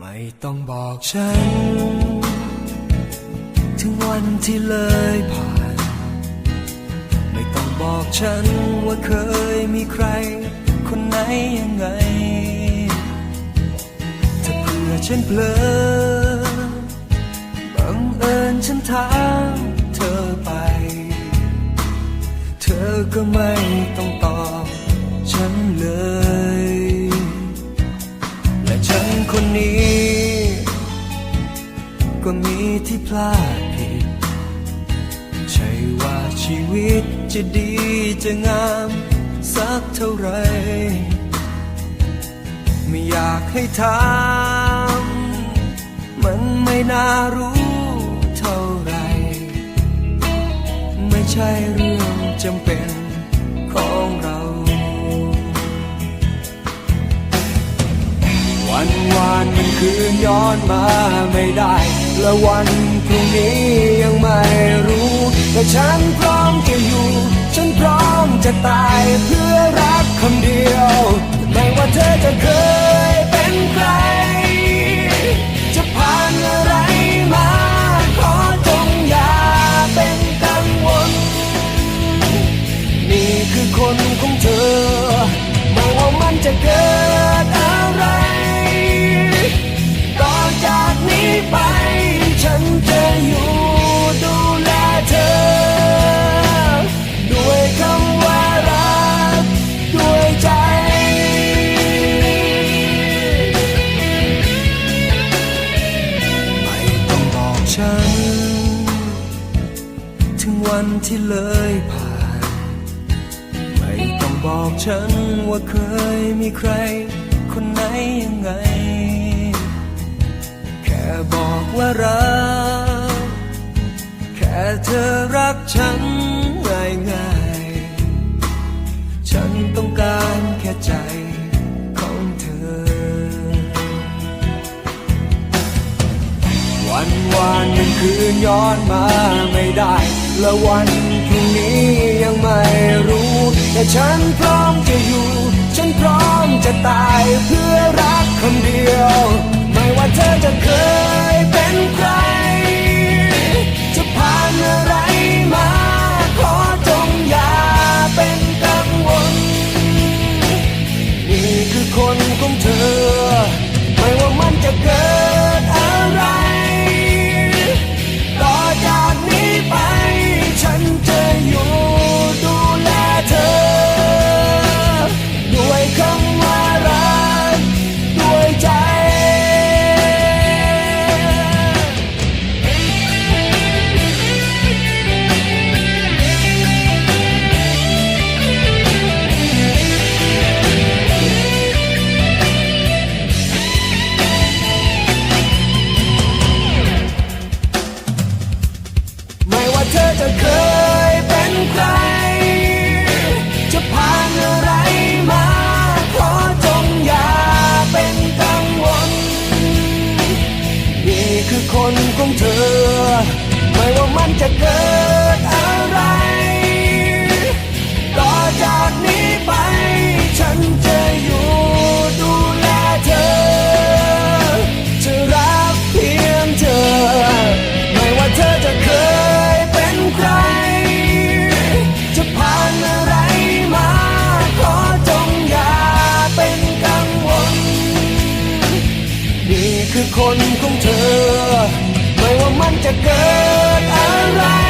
ไม่ต้องบอกฉัน ถึงวันที่เลยผ่าน ไม่ต้องบอกฉันว่าเคยมีใคร คนไหนยังไง ถ้าเพื่อฉันเผลอบังเอิญฉันถามเธอไป เธอก็ไม่ต้องตอบฉันเลย ที่พลาดผิด ใช่ว่าชีวิตจะดีจะงามสักเท่าไร ไม่อยากให้ถามมันไม่น่ารู้เท่าไร ไม่ใช่เรื่องจำเป็นของเรา วันวานมันคืนย้อนมาไม่ได้ และวันพรุ่งนี้ยังไม่รู้ แต่ฉันพร้อมจะอยู่ ฉันพร้อมจะตายเพื่อรักคำเดียว ไม่ว่าเธอจะเคย วันที่เลยผ่าน ไม่ต้องบอกฉันว่าเคยมีใคร คนไหนยังไง แค่บอกว่ารัก แค่เธอรักฉันง่ายง่ายฉันต้องการแค่ใจของเธอ วันวานยังคืนย้อนมาไม่ได้ และวันพรุ่งนี้ยังไม่รู้ แต่ฉันพร้อมจะอยู่ ฉันพร้อมจะตายเพื่อรักคำ คือคนของเธอ ไม่ว่ามันจะเกิด คือคนของเธอ ไม่ว่ามันจะเกิดอะไร